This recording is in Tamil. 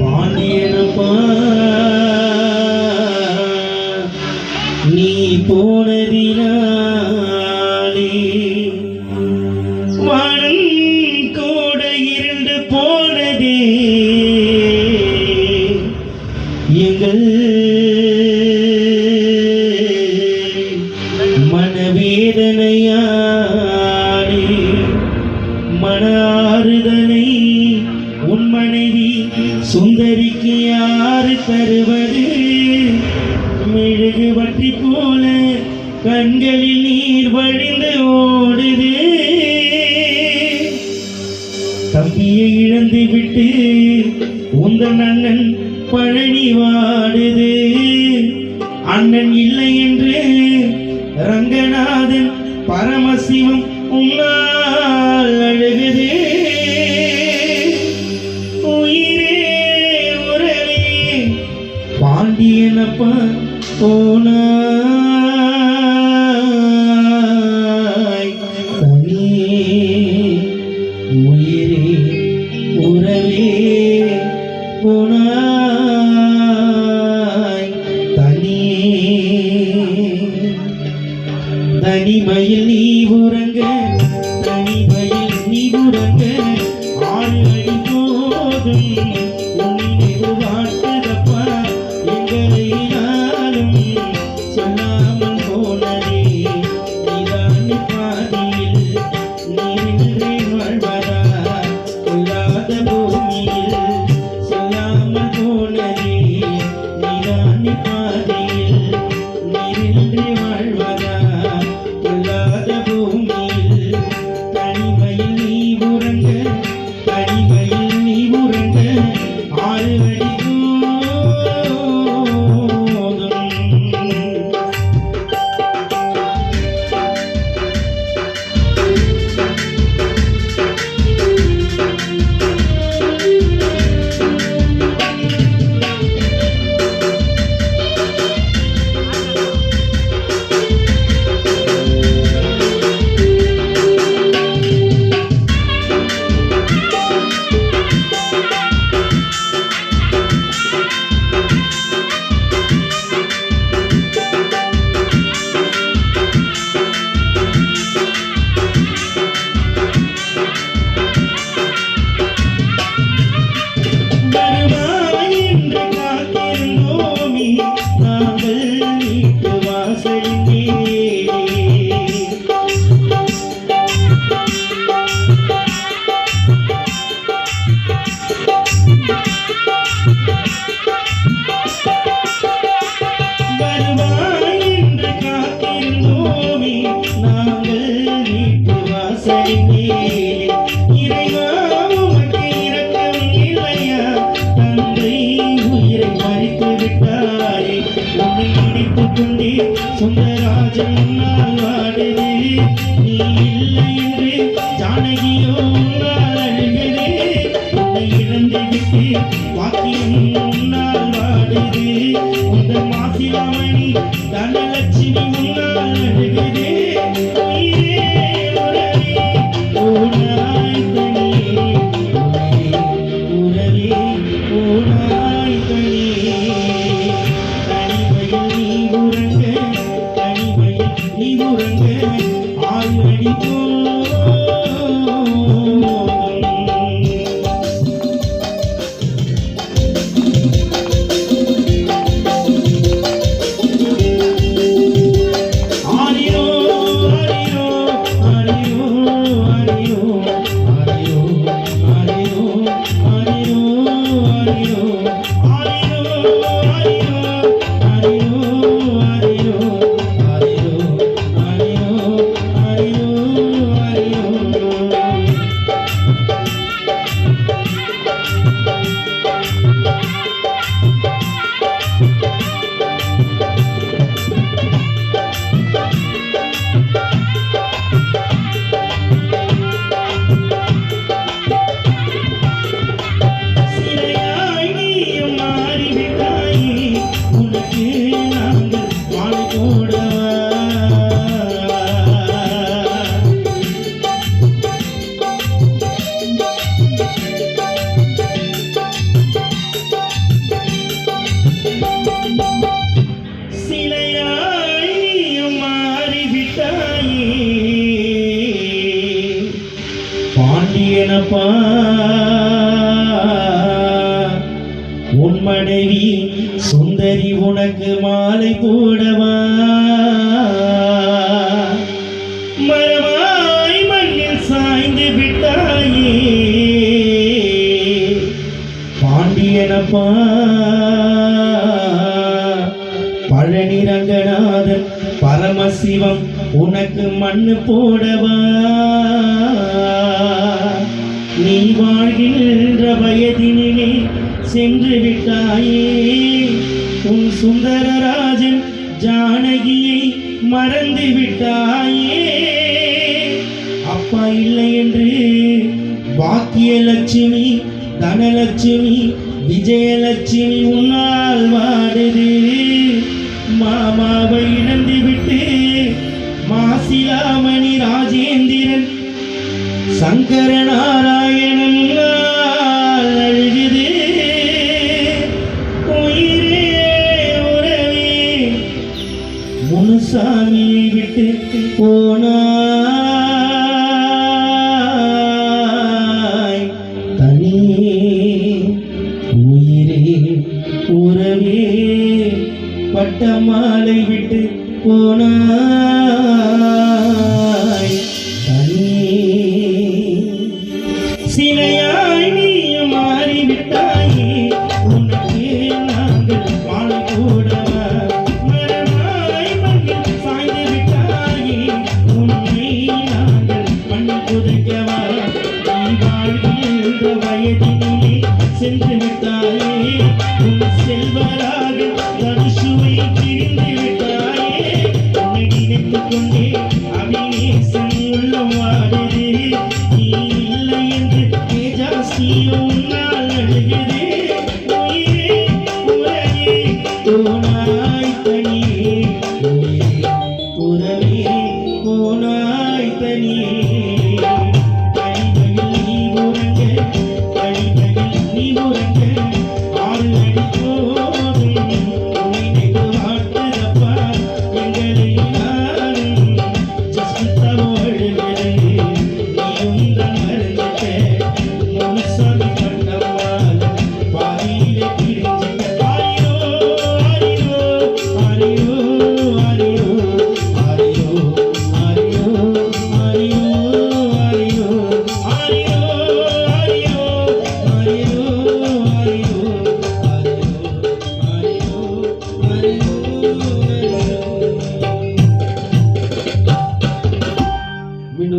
பாண்டியனப்பா நீ போனதினாலே வானம் கூட இருண்டு போனதே. மகனை உன் மனைவி சுந்தரிக்கு யாரு தருவது? மெழுகு வற்றி போல கண்களில் நீர் வழிந்து ஓடுது. தம்பியை இழந்து விட்டு உந்தன் அண்ணன் பழனி வாடுது. அண்ணன் இல்லை என்று ரங்கநாதன் பரமசிவம் உன்னா பாண்டியனப்பா போனாய் தனியே உயிரே உறவே போனாய் தனியே தனிமையில் நீ உறங்க தனிமையில் நீ உறங்க ஆறு அடி போதும். மாறிவிடும் மறித்து விட்டாரே உன்னை இடித்துக் கொண்டே சுந்தராஜன் உன்னால் வாடுது நீ இல்லை என்று ஜானகியோ உன்னால் உன்னை இழந்து விட்டு வாக்கியம் உன்னால் வாடுதே உந்த மாசிலாமை பாண்டியனப்பா உன் மனைவி சுந்தரி உனக்கு மாலை போடவா. மரமாய் மண்ணில் சாய்ந்து விட்டாயே. பாண்டியனப்பா பழனி ரங்கநாதன் பரமசிவம் உனக்கு மண்ணு போடவா. நீ வாழ்கின்ற வயதினிலே சென்று விட்டாயே. உன் சுந்தரராஜன் ஜானகியை மறந்து விட்டாயே. அப்பா இல்லை என்று பாக்கியலட்சுமி தனலட்சுமி விஜயலட்சுமி உன்னால் வாடுது. மாமாவை இழந்து விட்டு மாசிலாமணி ராஜேந்திரன் சங்கரநாராயண விட்டு போனாய் கணேசன் உள்ளம் ஆடுது இல்லை என்று ஜாஸ்தியும் நான் அழுகுது. உயிரே உலகே தனியே.